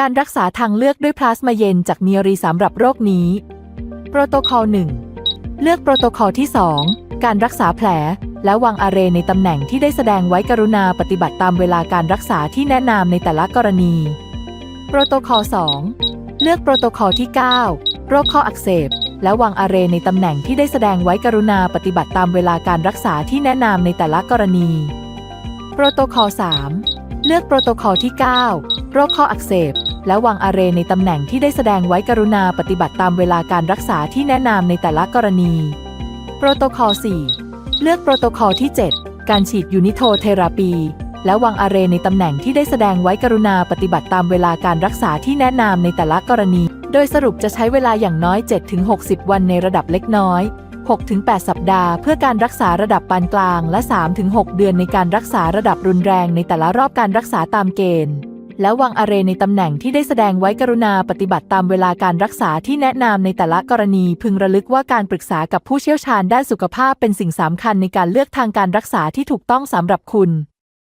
การรักษาทางเลือกด้วยพลาสมาเย็นจากเนียรีสำหรับโรคนี้ โปรโตคอล 1 เลือกโปรโตคอลที่ 2 การรักษาแผล และวางอาเรในตำแหน่งที่ได้แสดงไว้กรุณาปฏิบัติตามเวลาการรักษาที่แนะนำในแต่ละกรณี โปรโตคอล 2 เลือกโปรโตคอลที่ 9 โรคข้ออักเสบ และวางอาเรในตำแหน่งที่ได้แสดงไว้กรุณาปฏิบัติตามเวลาการรักษาที่แนะนำในแต่ละกรณี โปรโตคอล 3 เลือกโปรโตคอลที่ 9 โรคข้ออักเสบ และวางอาเรในตำแหน่งที่ได้แสดงไว้กรุณาปฏิบัติตามเวลาการรักษาที่แนะนำในแต่ละกรณี โปรโตคอล 4 เลือกโปรโตคอลที่ 7 การฉีดยูนิโทเทราปี และวางอาเรในตำแหน่งที่ได้แสดงไว้กรุณาปฏิบัติตามเวลาการรักษาที่แนะนำในแต่ละกรณี โดยสรุปจะใช้เวลาอย่างน้อย 7-60 วันในระดับเล็กน้อย 6-8 สัปดาห์ เพื่อการรักษาระดับปานกลาง และ 3-6 เดือนในการรักษาระดับรุนแรงในแต่ละรอบการรักษาตามเกณฑ์ และวางอาเรในตำแหน่งที่ได้แสดงไว้กรุณาปฏิบัติตามเวลาการรักษาที่แนะนำในแต่ละกรณีพึงระลึกว่าการปรึกษากับผู้เชี่ยวชาญด้านสุขภาพเป็นสิ่งสำคัญในการเลือกทางการรักษาที่ถูกต้องสำหรับคุณ